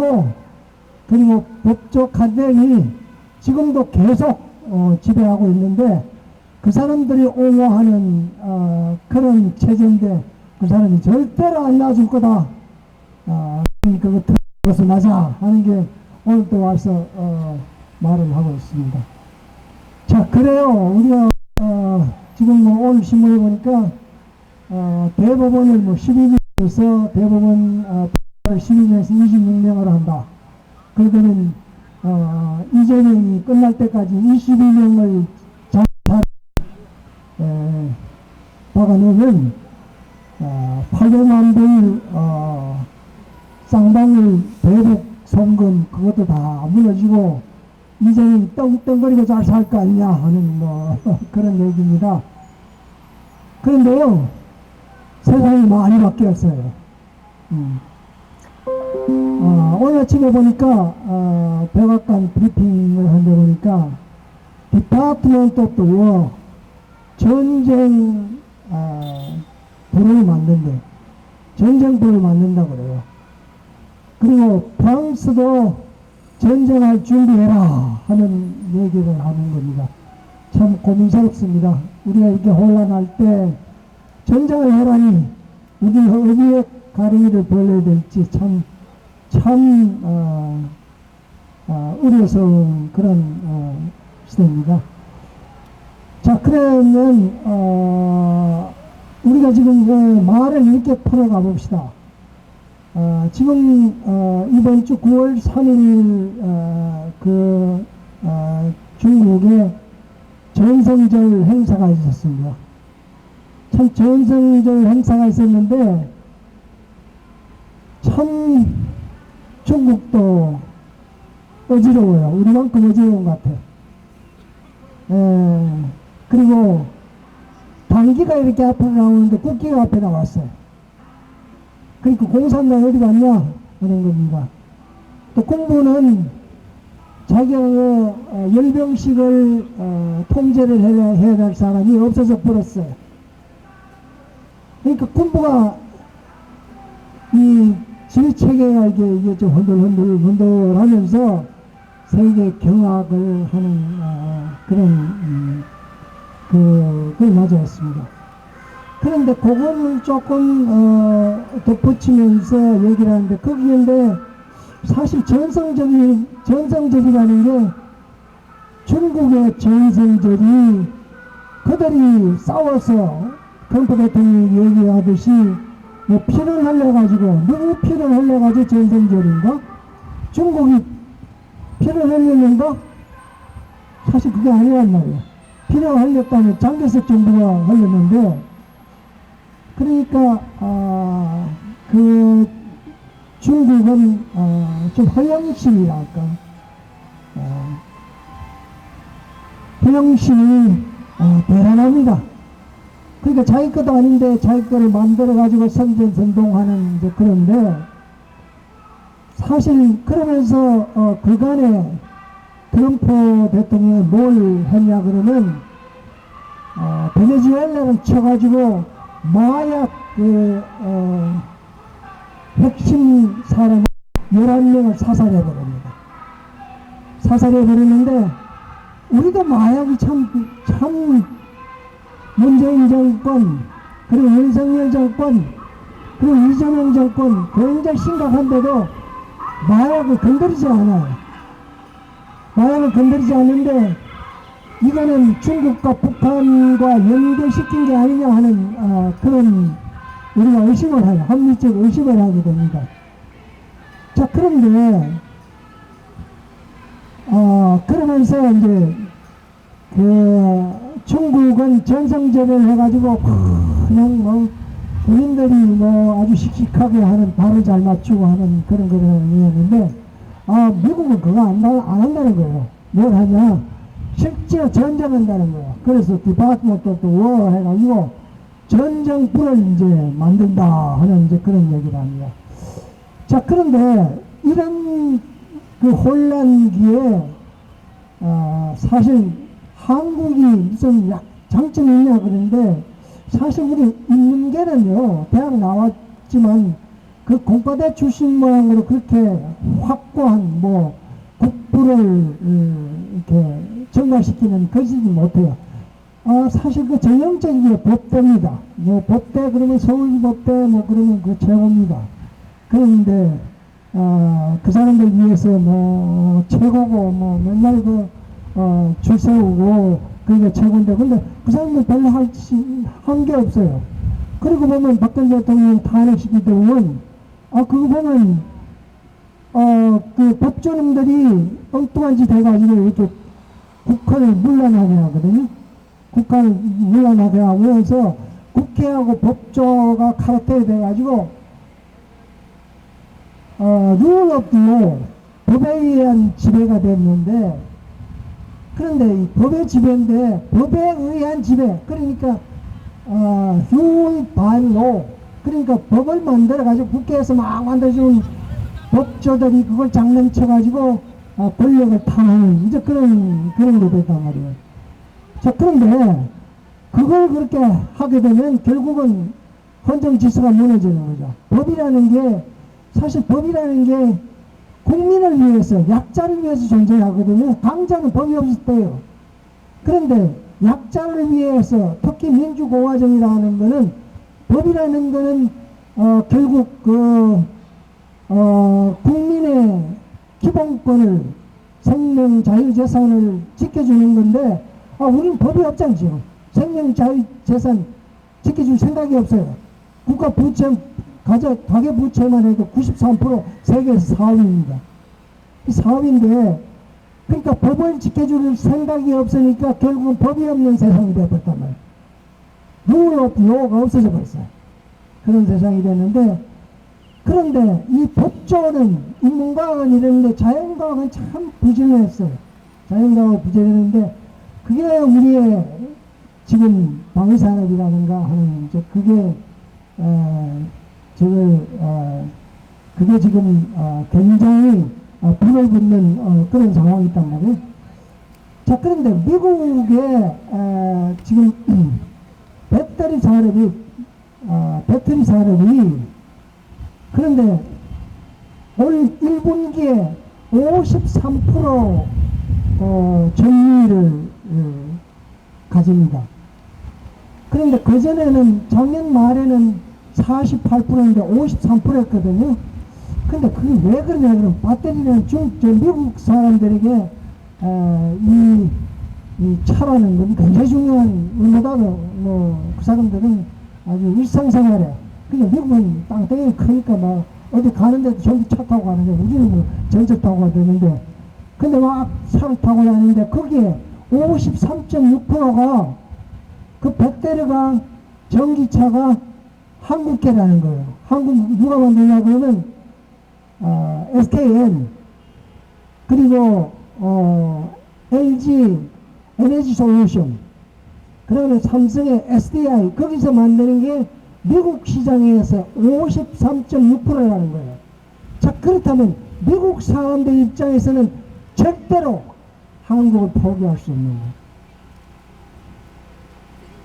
음모 그리고 법조 간행이 지금도 계속 어, 지배하고 있는데 그 사람들이 옹호하는 어, 그런 체제인데 그 사람이 절대로 안 놔줄 거다. 어, 그거 벗어나자 하는 게 오늘 또 와서 어, 말을 하고 있습니다. 자 그래요. 우리가 어, 지금 뭐 오늘 신문에 보니까 어, 대법원을 뭐 12명에서 대법원 어, 12명에서 26명으로 한다. 그러더니 어, 이재명이 끝날 때까지 22명을 자살 에, 박아놓으면 어, 800만 불 어, 쌍방울 대북 송금 그것도 다 무너지고 이재명이 떵떵거리고 잘 살 거 아니냐 하는 뭐 그런 얘기입니다. 그런데요 세상이 많이 바뀌었어요. 음. 어, 오늘 아침에 보니까 어, 백악관 브리핑을 한데 보니까 디파트먼트 오브 워 전쟁 어, 불을 만든대. 전쟁 불을 만든다 그래요. 그리고 프랑스도 전쟁할 준비해라 하는 얘기를 하는 겁니다. 참 고민스럽습니다. 우리가 이렇게 혼란할 때 전쟁을 해라니 우리가 어디에 가리를 벌려야 될지 참 참 어, 어, 어려서운 그런 어, 시대입니다. 자 그러면 어, 우리가 지금 그 말을 이렇게 풀어가 봅시다. 어, 지금 어, 이번 주 9월 3일 어, 그 어, 중국에 전성절 행사가 있었습니다. 참 전성절 행사가 있었는데 참 중국도 어지러워요. 우리만큼 어지러운 것 같아. 에, 그리고 당기가 이렇게 앞에 나오는데 국기가 앞에 나왔어요. 그러니까 공산당 어디 갔냐 하는 겁니다. 또 공부는 자기가 그, 어, 열병식을 어, 통제를 해야, 될 사람이 없어서 불었어요. 그러니까 군부가 이 지휘체계가 이게, 이게 좀 흔들흔들 흔들 하면서 세계 경악을 하는 어, 그런 음, 그, 그걸 맞이했습니다. 그런데 그거를 조금 어, 덧붙이면서 얘기를 하는데 거기인데 사실 전성적인 전성적이라는 게 중국의 전성적이 그들이 싸워서 트럼프 대통령이 얘기하듯이 뭐 피를 흘려가지고 누구 피를 흘려가지고 전성절인가? 중국이 피를 흘리는가? 사실 그게 아니란 말이에요. 피를 흘렸다면 장개석 정부가 흘렸는데 그러니까 아, 그 중국은 아, 좀 허영심이랄까 아, 허영심이 아, 대단합니다. 그러니까 자기 것도 아닌데 자기 거를 만들어 가지고 선전 선동하는 이제 그런데 사실 그러면서 어, 그간에 트럼프 대통령이 뭘 했냐 그러면 어, 베네수엘라를 쳐가지고 마약 그 어, 핵심 사람 11명을 사살해 버립니다. 사살해 버리는데 우리도 마약이 참, 참 문재인 정권, 그리고 윤석열 정권, 그리고 이재명 정권 굉장히 심각한데도 마약을 건드리지 않아요. 마약을 건드리지 않는데 이거는 중국과 북한과 연결시킨 게 아니냐 하는 어, 그런 우리가 의심을 해요. 합리적 의심을 하게 됩니다. 자 그런데 어, 그러면서 이제 그 중국은 전성제를 해가지고 그냥 뭐 본인들이 뭐 아주 씩씩하게 하는 발을 잘 맞추고 하는 그런 거를 했는데 아 미국은 그거 안, 안 한다는 거예요. 뭘 하냐? 실제 전쟁한다는 거예요. 그래서 디파트먼트 워 해가지고 전쟁불을 이제 만든다 하는 이제 그런 얘기를 합니다. 자 그런데 이런 그 혼란기에 어, 사실 한국이 약- 장점이 있냐 그러는데 사실 우리 인문계는요 대학 나왔지만 그 공과대 출신 모양으로 그렇게 확고한 뭐 국부를 음, 이렇게 정화시키는 것이지 못해요. 어, 사실 그 전형적인 게 법대입니다. 뭐 법대 그러면 서울 법대 뭐 그러면 그 최고입니다. 그런데 어, 그 사람들 위해서 뭐 최고고 뭐 맨날 그 어, 줄 세우고 그게 최고인데 근데 그 사람들 별로 할한게 없어요. 그리고 보면 박근혜 대통령 보면 아 그거 보면 어 그 법조놈들이 엉뚱한 짓 해가지고 이렇게 국회를 물러나게 하거든요. 국회를 물러나게 하면서 국회하고 법조가 카르텔이 돼가지고 어, 룰 오브 로 법에 의한 지배가 됐는데 그런데 이 법의 지배인데 법에 의한 지배 그러니까 어, by law 그러니까 법을 만들어 가지고 국회에서 막 만들어준 법조들이 그걸 장난쳐 가지고 어, 권력을 탕하는 이제 그런 그런 게 됐단 말이에요. 자 그런데 그걸 그렇게 하게 되면 결국은 헌정 질서가 무너지는 거죠. 법이라는 게 사실 법이라는 게 국민을 위해서 약자를 위해서 존재하거든요. 강자는 법이 없을 때요. 그런데 약자를 위해서 특히 민주공화정이라는 거는 법이라는 거는 어, 결국 그 어, 국민의 기본권을 생명 자유 재산을 지켜주는 건데 아, 우리는 법이 없잖아요. 지금. 생명 자유 재산 지켜줄 생각이 없어요. 국가 부채 가져 가계 부채만 해도 93% 세계에서 사업입니다. 이 사업인데 그러니까 법을 지켜줄 생각이 없으니까 결국은 법이 없는 세상이 되어버렸단 말이에요. 룰 오브 로가 없어져 버렸어요. 그런 세상이 됐는데 그런데 이 법조는 인문과학은 이랬는데 자연과학은 참 부진했어요. 자연과학은 부진했는데 그게 우리의 지금 방위산업이라든가 하는 이제 그게 어, 저걸 어, 그게 지금 어, 굉장히 어, 불을 붙는 어, 그런 상황이 있단 말이에요. 자 그런데 미국의 어, 지금 배터리 산업이 어, 배터리 산업이 그런데 올 1분기에 53% 어, 점유율을 어, 가집니다. 그런데 그전에는 작년 말에는 48%인데 53%였거든요. 근데 그게 왜 그러냐 그러면 배터리는 중, 저 미국 사람들에게 어, 이, 이 차라는 건 굉장히 중요한 의무다고 뭐 그 사람들은 아주 일상생활에 그냥 미국은 땅덩이 크니까 막 어디 가는데도 전기 차 타고 가는데 우리는 뭐 전철 타고 가는데 근데 막 차를 타고 다니는데 거기에 53.6%가 그 배터리가 전기차가 한국계라는 거예요. 한국 누가 만드냐 그러면 어, SKN 그리고 어, LG 에너지 솔루션 그다음에 삼성의 SDI 거기서 만드는 게 미국 시장에서 53.6%라는 거예요. 자 그렇다면 미국 사람들 입장에서는 절대로 한국을 포기할 수 없는 거예요.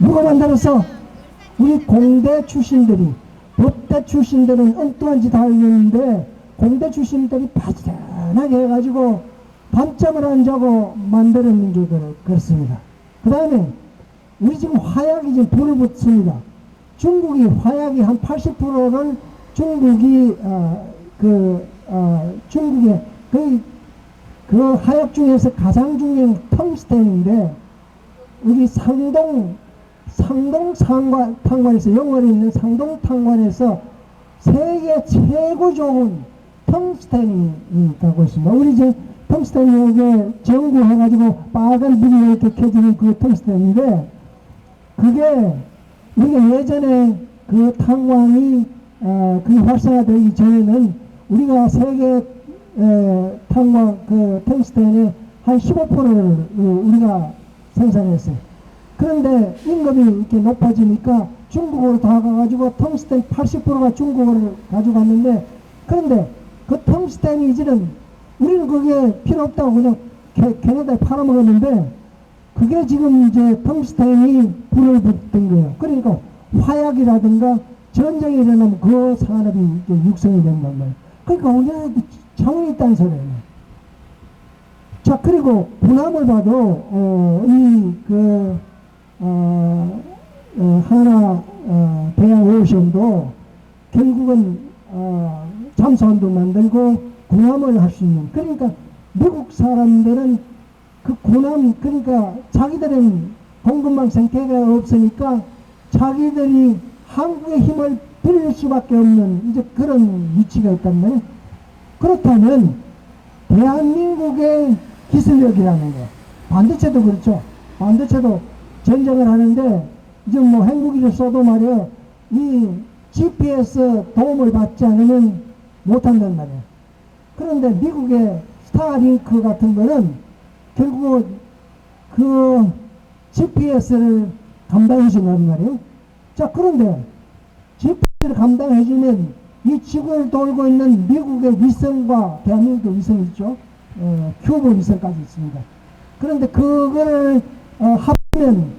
누가 만들었어? 우리 공대 출신들이 법대 출신들은 엉뚱한 짓 하려는데 공대 출신들이 바지런하게 해가지고 밤잠을 안 자고 만들었는 게 그렇- 그렇습니다. 그 다음에 우리 지금 화약이 지금 불을 붙습니다. 중국이 화약이 한 80%를 중국이 어, 그 어, 중국의 그, 그 화약 중에서 가장 중요한 텅스텐인데 우리 상동 상동 상관 탕관에서 영월에 있는 상동 탕관에서 세계 최고 좋은 텅스텐이 있다고 있습니다. 우리 이제 텅스텐 이게 전구해가지고 빨간 불이 이렇게 켜지는 그 텅스텐인데 그게 우리가 예전에 그 탕광이 어, 그 활성화되기 전에는 우리가 세계 에, 탕광 그 텅스텐의 한 15%를 우리가 생산했어요. 그런데 임금이 이렇게 높아지니까 중국으로 다 가가지고 텅스텐 80%가 중국으로 가져갔는데 그런데 그 텅스텐이 이제는 우리는 그게 필요 없다고 그냥 캐, 캐나다에 팔아먹었는데 그게 지금 이제 텅스텐이 불을 붙은 거예요. 그러니까 화약이라든가 전쟁이 일어나면 그 산업이 육성이 된단 말이에요. 그러니까 우리나라도 차원이 있다는 소리예요. 자, 그리고 군함을 봐도, 어, 이, 그, 어, 어, 하나, 어, 대양 오션도 결국은, 어, 잠수함도 만들고 군함을 할 수 있는. 그러니까 미국 사람들은 그 군함, 그러니까 자기들은 공급망 생태계가 없으니까 자기들이 한국의 힘을 빌릴 수밖에 없는 이제 그런 위치가 있단 말이에요. 그렇다면 대한민국의 기술력이라는 거 반도체도 그렇죠. 반도체도 전쟁을 하는데 이제 뭐 행국이를 써도 말이야 이 GPS 도움을 받지 않으면 못한단 말이야. 그런데 미국의 스타링크 같은 거는 결국 그 GPS를 감당해 준단 말이에요. 자, 그런데 GPS를 감당해 주면 이 지구를 돌고 있는 미국의 위성과 대한민국의 위성이 있죠. 어, 큐브 위성까지 있습니다. 그런데 그거를 어, 합 하면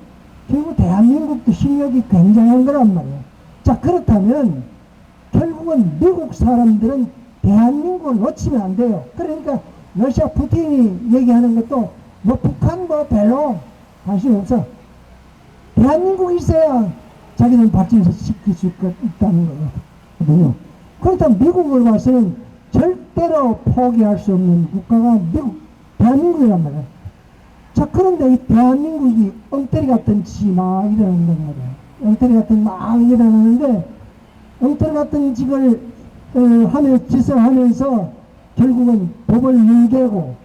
결국 대한민국도 힘력이 굉장한 거란 말이에요. 자, 그렇다면 결국은 미국 사람들은 대한민국을 놓치면 안 돼요. 그러니까 러시아 푸틴이 얘기하는 것도 뭐 북한 뭐 별로 관심 없어. 대한민국이 있어야 자기는 발전해서 시킬 수 있- 있다는 거거든요. 그렇다면 미국을 봐서는 절대로 포기할 수 없는 국가가 미국, 대한민국이란 말이야. 자, 그런데 이 대한민국이 엉터리 같은 짓이 막 일어난단 말이야. 엉터리 같은 막 일어나는데, 엉터리 같은 짓을 어, 하며, 짓을 하면서 결국은 법을 밀개고,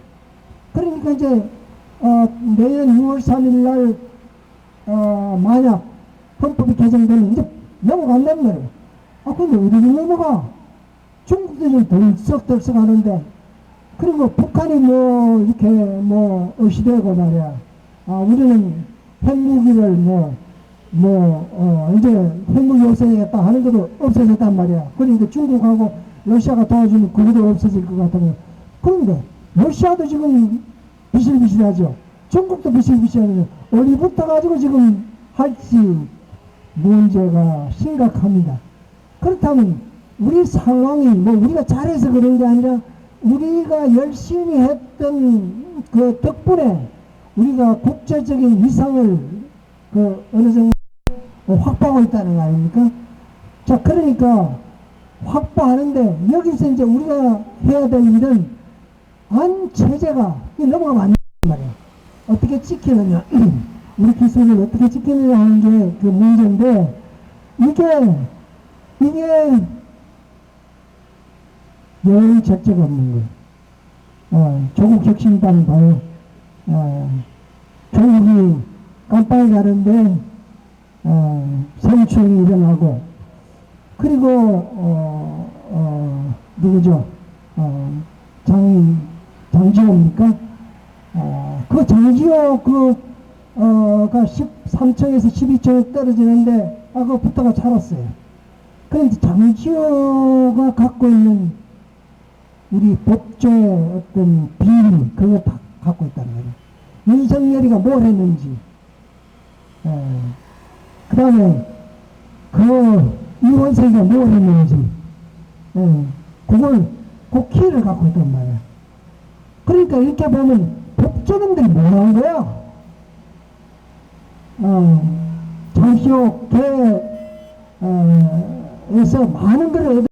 그러니까 이제, 어, 내년 6월 3일 날, 어, 만약 헌법이 개정되면 이제 넘어간단 말이에요. 아, 근데 어디로 넘어가? 중국도 좀 덜썩덜썩 하는데, 그리고 북한이 뭐, 이렇게 뭐, 의시되고 말이야. 아, 우리는 핵무기를 뭐, 뭐, 어, 이제 핵무기 없애야겠다 하는 것도 없어졌단 말이야. 그러니까 중국하고 러시아가 도와주면 그것도 없어질 것 같다고. 그런데, 러시아도 지금 비실비실하죠. 중국도 비실비실하죠. 어디부터 가지고 지금 할지 문제가 심각합니다. 그렇다면 우리 상황이 뭐 우리가 잘해서 그런 게 아니라 우리가 열심히 했던 그 덕분에 우리가 국제적인 위상을 그 어느 정도 확보하고 있다는 거 아닙니까? 자, 그러니까 확보하는데 여기서 이제 우리가 해야 될 일은 안 체제가 넘어가면 안 된단 말이에요. 어떻게 지키느냐. 우리 기술을 어떻게 지키느냐 하는 게 그 문제인데 이게 이게 열 절제가 없는 거예요. 어, 조국 혁신당 봐요. 어, 조국이 깜빡이 가는데 어, 성추행이 일어나고 그리고 어, 어, 누구죠? 어, 장 장지호입니까? 어, 그 장지호 그 어 가 13층에서 12층에 떨어지는데 아 그거 붙다가 살았어요. 그런데 장지호가 갖고 있는 우리 법조의 어떤 비리 그거 다 갖고 있다는 거예요. 윤석열이가 뭘 했는지 그 다음에 그 이원석이가 뭘 했는지 예, 그걸 그 키를 갖고 있단 말이야. 그러니까 이렇게 보면 법조인들이 뭐라는 거야? 어, 장시호 개, 어, 에서 많은 걸